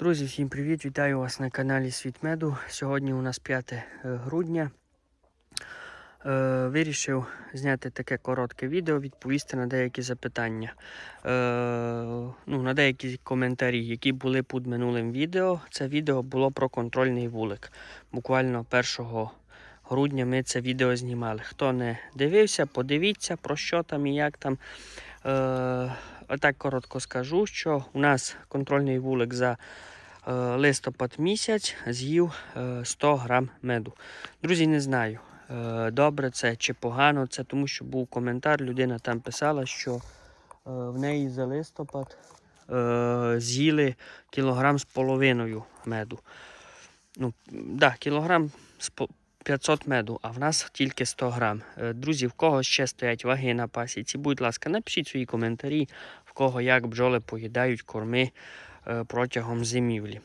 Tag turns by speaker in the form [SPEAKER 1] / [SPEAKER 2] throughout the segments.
[SPEAKER 1] Друзі, всім привіт! Вітаю вас на каналі Світ Меду. Сьогодні у нас 5 е, грудня. Е, вирішив зняти таке коротке відео, відповісти на деякі запитання. Е, ну, на деякі коментарі, які були під минулим відео. Це відео було про контрольний вулик. Буквально 1 грудня ми це відео знімали. Хто не дивився, подивіться про що там і як там. Отак коротко скажу, що у нас контрольний вулик за е, листопад місяць з'їв е, 100 грам меду. Друзі, не знаю, е, добре це чи погано це, тому що був коментар, людина там писала, що е, в неї за листопад е, з'їли кілограм з половиною меду. Ну, да, кілограм 500 меду, а в нас тільки 100 грам. Е, Друзі, в кого ще стоять ваги на пасіці, будь ласка, напишіть свої коментарі, в кого як бджоли поїдають корми е, протягом зимівлі.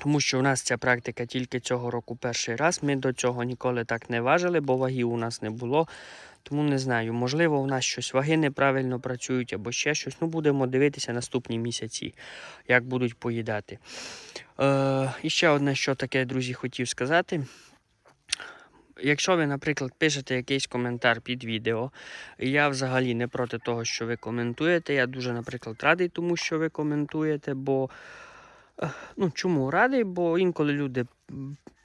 [SPEAKER 1] Тому що у нас ця практика тільки цього року перший раз. Ми до цього ніколи так не важили, бо вагів у нас не було. Тому не знаю, можливо, у нас щось ваги неправильно працюють або ще щось. Ну, будемо дивитися наступні місяці, як будуть поїдати. Е, і ще одне, що таке, друзі, хотів сказати. Якщо ви, наприклад, пишете якийсь коментар під відео, я взагалі не проти того, що ви коментуєте. Я дуже, наприклад, радий тому, що ви коментуєте, бо ну чому радий? Бо інколи люди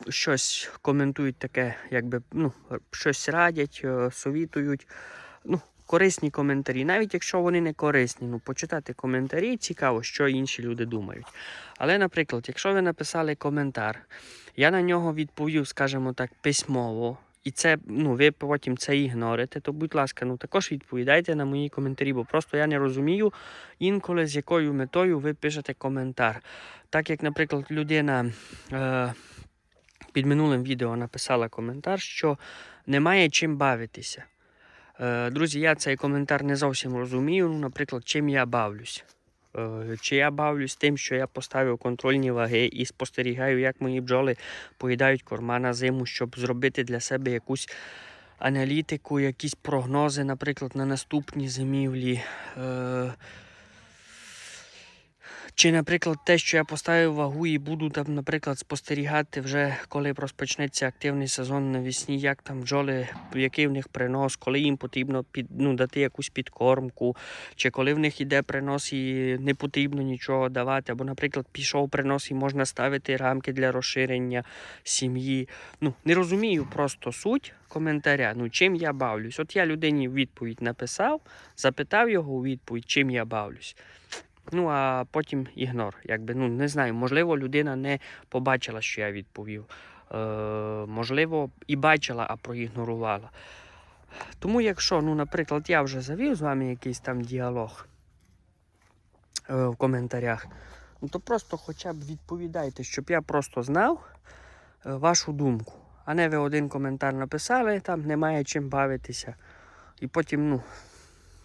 [SPEAKER 1] щось коментують таке, якби ну, щось радять, е, совітують. Ну, корисні коментарі, навіть якщо вони не корисні, ну почитати коментарі цікаво, що інші люди думають. Але, наприклад, якщо ви написали коментар, я на нього відповів, скажімо так, письмово. І це, ну, ви потім це ігнорите, то, будь ласка, ну також відповідайте на мої коментарі, бо просто я не розумію інколи з якою метою ви пишете коментар. Так як, наприклад, людина е, під минулим відео написала коментар, що немає чим бавитися. Е, друзі, я цей коментар не зовсім розумію. Ну, наприклад, чим я бавлюсь. Е, Чи я бавлюсь тим, що я поставив контрольні ваги і спостерігаю, як мої бджоли поїдають корма на зиму, щоб зробити для себе якусь аналітику, якісь прогнози, наприклад, на наступні зимівлі. Чи, наприклад, те, що я поставив вагу і буду там, наприклад, спостерігати вже, коли розпочнеться активний сезон навесні, як там бджоли, який в них принос, коли їм потрібно під, ну, дати якусь підкормку, чи коли в них іде принос і не потрібно нічого давати, або, наприклад, пішов принос і можна ставити рамки для розширення сім'ї. Ну, не розумію просто суть коментаря, ну чим я бавлюсь. От я людині відповідь написав, запитав його у відповідь, чим я бавлюсь. Ну, а потім ігнор. Якби, ну, не знаю, можливо, людина не побачила, що я відповів. Е, можливо, і бачила, а проігнорувала. Тому, якщо, ну, наприклад, я вже завів з вами якийсь там діалог е, в коментарях, ну, то просто хоча б відповідайте, щоб я просто знав е, вашу думку. А не ви один коментар написали, там немає чим бавитися. І потім, ну,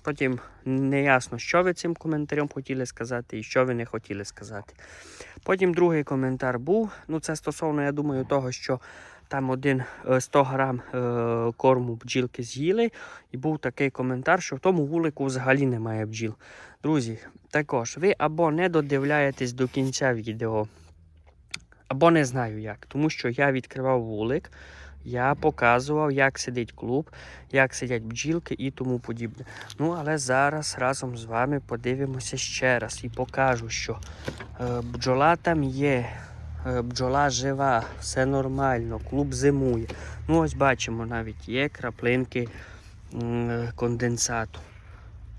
[SPEAKER 1] потім не ясно, що ви цим коментарем хотіли сказати і що ви не хотіли сказати. Потім другий коментар був. Ну, це стосовно, я думаю, того, що там один е, 100 грам е, корму бджілки з'їли. І був такий коментар, що в тому вулику взагалі немає бджіл. Друзі, також ви або не додивляєтесь до кінця відео, або не знаю як. Тому що я відкривав вулик, я показував, як сидить клуб, як сидять бджілки і тому подібне. Ну, але зараз разом з вами подивимося ще раз і покажу, що е, бджола там є, е, бджола жива, все нормально, клуб зимує. Ну, ось бачимо, навіть є краплинки конденсату.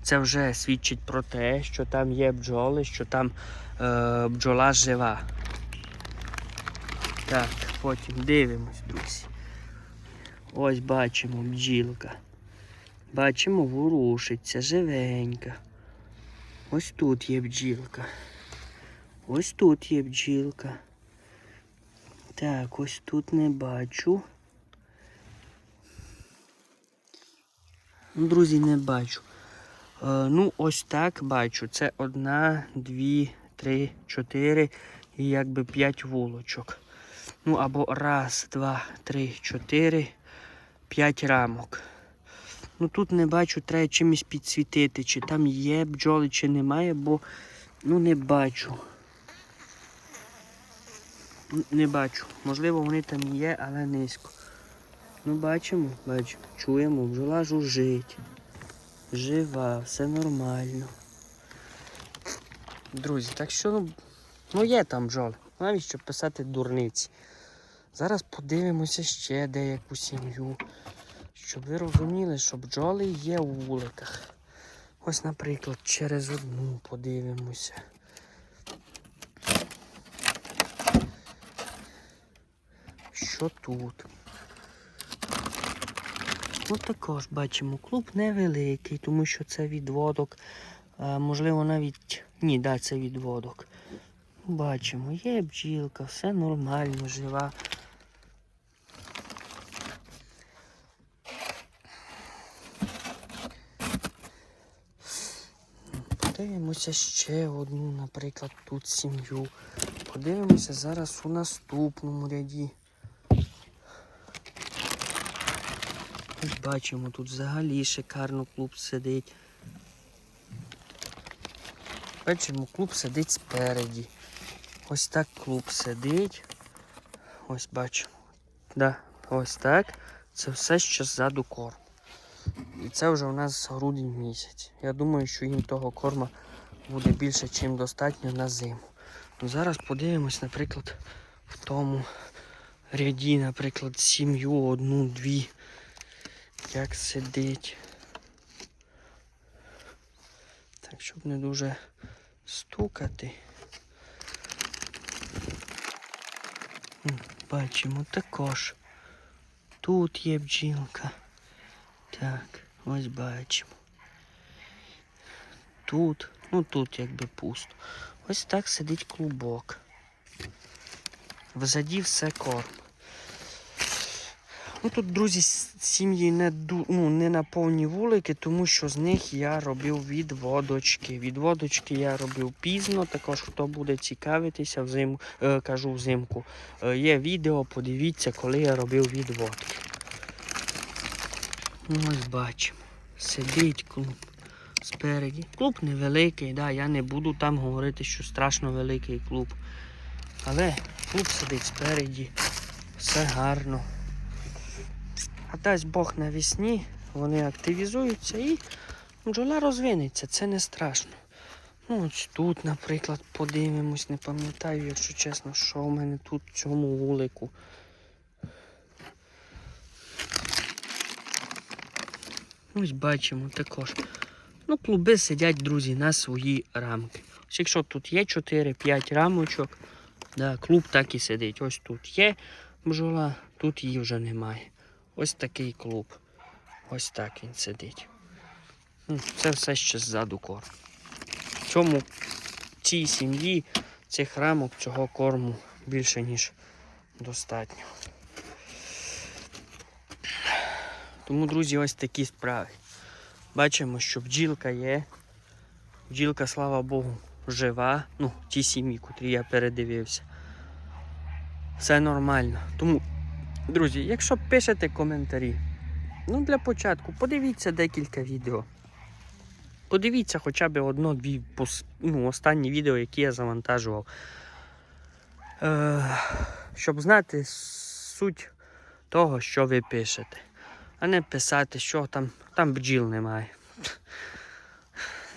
[SPEAKER 1] Це вже свідчить про те, що там є бджоли, що там е, бджола жива. Так, потім дивимось, друзі. Ось бачимо бджілка. Бачимо, ворушиться, живенька. Ось тут є бджілка. Ось тут є бджілка. Так, ось тут не бачу. Ну, Друзі, не бачу. Е, ну, ось так бачу. Це одна, дві, три, чотири і якби п'ять вулочок. Ну, або раз, два, три, чотири, п'ять рамок. Ну тут не бачу, треба чимось підсвітити, чи там є бджоли, чи немає, бо ну не бачу. Не бачу. Можливо, вони там є, але низько. Ну, бачимо, бачимо, чуємо, бджола жужжить. Жива, все нормально. Друзі, так що ну, ну є там бджоли. Навіщо писати дурниці? Зараз подивимося ще деяку сім'ю. Щоб ви розуміли, що бджоли є у вуликах. Ось, наприклад, через одну подивимося. Що тут? Ну також бачимо, клуб невеликий, тому що це відводок. Можливо, навіть. Ні, да, це відводок. Бачимо, є бджілка, все нормально, жива. Подивимося ще одну, наприклад, тут сім'ю. Подивимося зараз у наступному ряді. Ось бачимо, тут взагалі шикарно клуб сидить. Бачимо, клуб сидить спереді. Ось так клуб сидить. Ось бачимо. Да, ось так. Це все ще ззаду корм. І це вже у нас грудень місяць. Я думаю, що їм того корма буде більше, чим достатньо на зиму. Ну, зараз подивимось, наприклад, в тому ряді, наприклад, сім'ю, одну, дві. Як сидить. Так, щоб не дуже стукати. Бачимо також. Тут є бджілка. Так, ось бачимо. Тут, ну тут якби пусто. Ось так сидить клубок. Взаді все корм. Ну тут, друзі, сім'ї не, ну, не на повні вулики, тому що з них я робив відводочки. Відводочки я робив пізно, також хто буде цікавитися взим, е, кажу взимку. Е, є відео, подивіться, коли я робив відводки. Ну, ось бачимо. Сидить клуб спереді. Клуб невеликий, да, я не буду там говорити, що страшно великий клуб. Але клуб сидить спереді, все гарно. А дасть Бог навесні, вони активізуються і бджола розвинеться, це не страшно. Ну, ось тут, наприклад, подивимось, не пам'ятаю, якщо чесно, що в мене тут в цьому вулику. Ось бачимо також. Ну, клуби сидять, друзі, на свої рамки. Ось якщо тут є 4-5 рамочок, да, клуб так і сидить. Ось тут є бджола, тут її вже немає. Ось такий клуб. Ось так він сидить. Ну, Це все ще ззаду корм. В цьому цій сім'ї цих рамок цього корму більше, ніж достатньо. Тому, друзі, ось такі справи. Бачимо, що бджілка є. Бджілка, слава Богу, жива. Ну, ті сім'ї, котрі я передивився. Все нормально. Тому Друзі, якщо пишете коментарі, ну для початку подивіться декілька відео. Подивіться хоча б одно-дві ну, останні відео, які я завантажував. Е, щоб знати суть того, що ви пишете. А не писати, що там, там бджіл немає.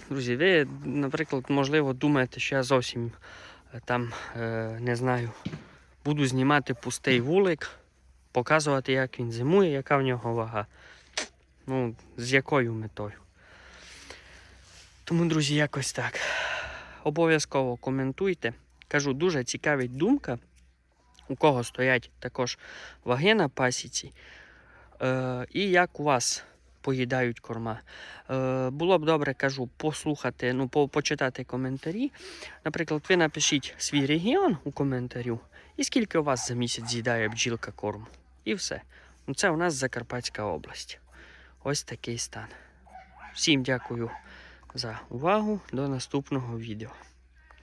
[SPEAKER 1] Друзі, ви, наприклад, можливо, думаєте, що я зовсім е, там, е, не знаю, буду знімати пустий вулик показувати, як він зимує, яка в нього вага. Ну, з якою метою. Тому, друзі, якось так. Обов'язково коментуйте. Кажу, дуже цікавить думка, у кого стоять також ваги на пасіці. Е, і як у вас поїдають корма. Е, було б добре, кажу, послухати, ну, по, почитати коментарі. Наприклад, ви напишіть свій регіон у коментарю, і скільки у вас за місяць з'їдає бджілка корму. І все. Ну, це у нас Закарпатська область. Ось такий стан. Всім дякую за увагу. До наступного відео.